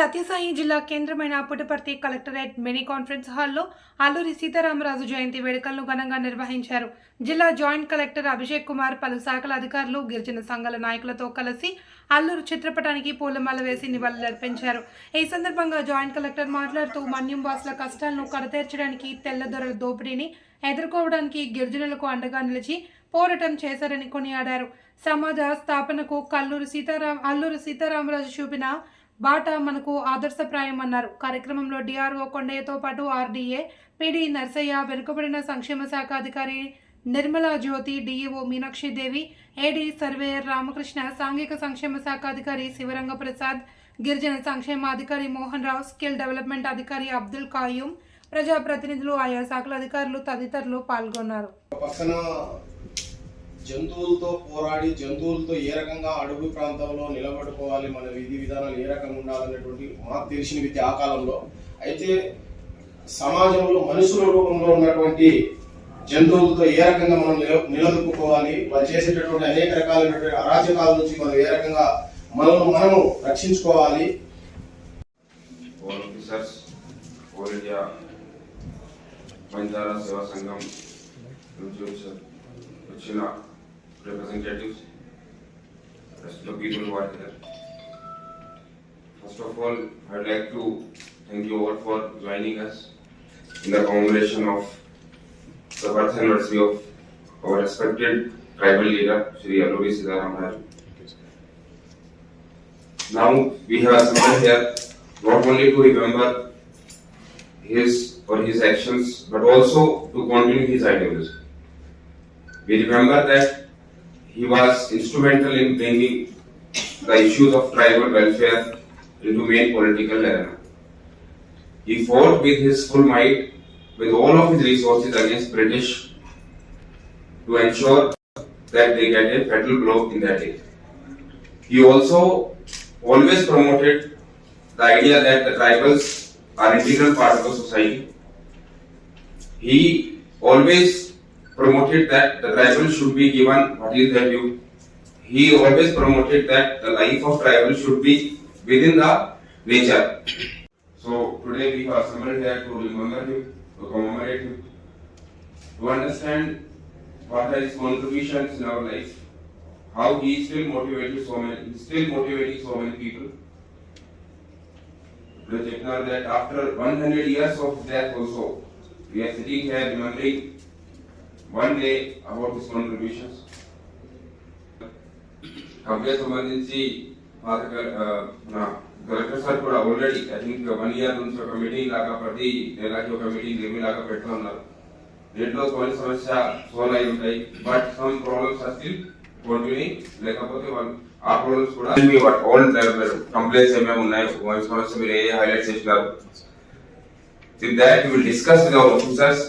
సత్యసాయి జిల్లా కేంద్రమైన Puttaparthi collectorate mini conference హాల్లో అల్లూరి సీతారామరాజు జయంతి వేడుకలను ఘనంగా నిర్వహించారు. జిల్లా జాయింట్ కలెక్టర్ అభిషేక్ కుమార్ పలు శాఖల అధికారులు గిరిజన సంఘాల నాయకులతో కలిసి అల్లూరు చిత్రపటానికి పూలమాల వేసి నివాళులర్పించారు. ఈ సందర్భంగా జాయింట్ కలెక్టర్ మాట్లాడుతూ మన్యం వాసుల కష్టాలను కడతీర్చడానికి తెల్లదొరల దోపిడీని ఎదుర్కోవడానికి గిరిజనులకు అండగా నిలిచి పోరాటం చేశారని కొనియాడారు. సమాజ స్థాపనకు కల్లూరు సీతారాం అల్లూరు సీతారామరాజు చూపిన బాట మనకు ఆదర్శప్రాయం అన్నారు కార్యక్రమంలో డిఆర్ఓ కొండయ్యతో పాటు ఆర్డీఏ పిడి నర్సయ్య వెనుకబడిన సంక్షేమ శాఖ అధికారి Nirmala Jyothi DEO Meenakshi Devi AD surveyor Ramakrishna సాంఘిక సంక్షేమ శాఖ అధికారి శివరంగ ప్రసాద్ గిరిజన సంక్షేమ అధికారి మోహన్ రావు స్కిల్ డెవలప్మెంట్ అధికారి అబ్దుల్ కాయూం ప్రజాప్రతినిధులు ఆయా శాఖల అధికారులు తదితరులు పాల్గొన్నారు. జంతువులతో పోరాడి జంతువులతో ఏ రకంగా అడవి ప్రాంతంలో నిలబడుకోవాలి మన విధి విధానాలు ఏ రకంగా ఉండాలనేటువంటి మాకు తెలిసిన విద్య ఆ కాలంలో. అయితే సమాజంలో మనుషుల రూపంలో ఉన్నటువంటి జంతువులతో ఏ రకంగా మనం నిల- నిలదొక్కుకోవాలి వాళ్ళు చేసేటటువంటి అనేక రకాలైనటువంటి అరాచకాల నుంచి మనం ఏ రకంగా మనల్ని మనము రక్షించుకోవాలి. All officers, all బంజారా సేవా సంఘం నుంచి వచ్చిన representatives, rest of the people who are here. First of all, I'd like to thank you all for joining us in the commemoration of the birth anniversary of our respected tribal leader, Shri Alluri Siddharam Raju. Now, we have assembled here not only to remember his or his actions, but also to continue his ideology. We remember that he was instrumental in bringing the issues of tribal welfare into main political arena. He fought with his full might, with all of his resources against British to ensure that they get a fatal blow in that age. He also always promoted the idea that the tribals are integral part of the society. He always promoted that the tribal should be given what is their due. He always promoted that the life of tribal should be within the nature. So today we are assembled here to remember him, to commemorate him, to understand what are his contributions in our life, how he still motivated so many, he still motivating so many people. Today Jagnar that after 100 years of death also, we are sitting here remembering one day about his contributions. Company సంబంధించి పాత క- ఆ, మన collector sir కూడా already I think one year నుంచి ఒక meeting లాగా ప్రతి నెలకి ఒక మీటింగ్ ఏమి లాగా పెడుతూ ఉన్నారు దీంట్లో కొన్ని సమస్య సోల్వ్ అయి ఉంటాయి but some problems are still continuing లేకపోతే వాళ్ళు ఆ ప్రాబ్లమ్స్ కూడా వాట్ ఆల్ కంప్లైంట్స్ ఏమేమి ఉన్నాయి వన్ సమస్య మీరు ఏ హైలైట్ చేసినారు with that will discuss with our officers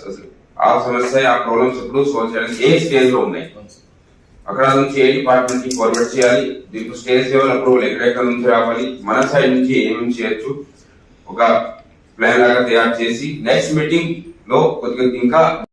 ఆ సమస్య ఆ ప్రాబ్లమ్స్ ఎప్పుడు సాల్వ్ చేయడానికి ఏ స్టేజ్లో ఉన్నాయి? అక్కడ నుంచి ఏ డిపార్ట్మెంట్కి ఫార్వర్డ్ చేయాలి? దీనికి స్టేజ్ లెవెల్ అప్రూవల్ ఎక్కడెక్కడ నుంచి రావాలి? మన సైడ్ నుంచి ఏమేమి చేయొచ్చు? ఒక ప్లాన్ లాగా తయారు చేసి నెక్స్ట్ మీటింగ్లో కొద్దిగా ఇంకా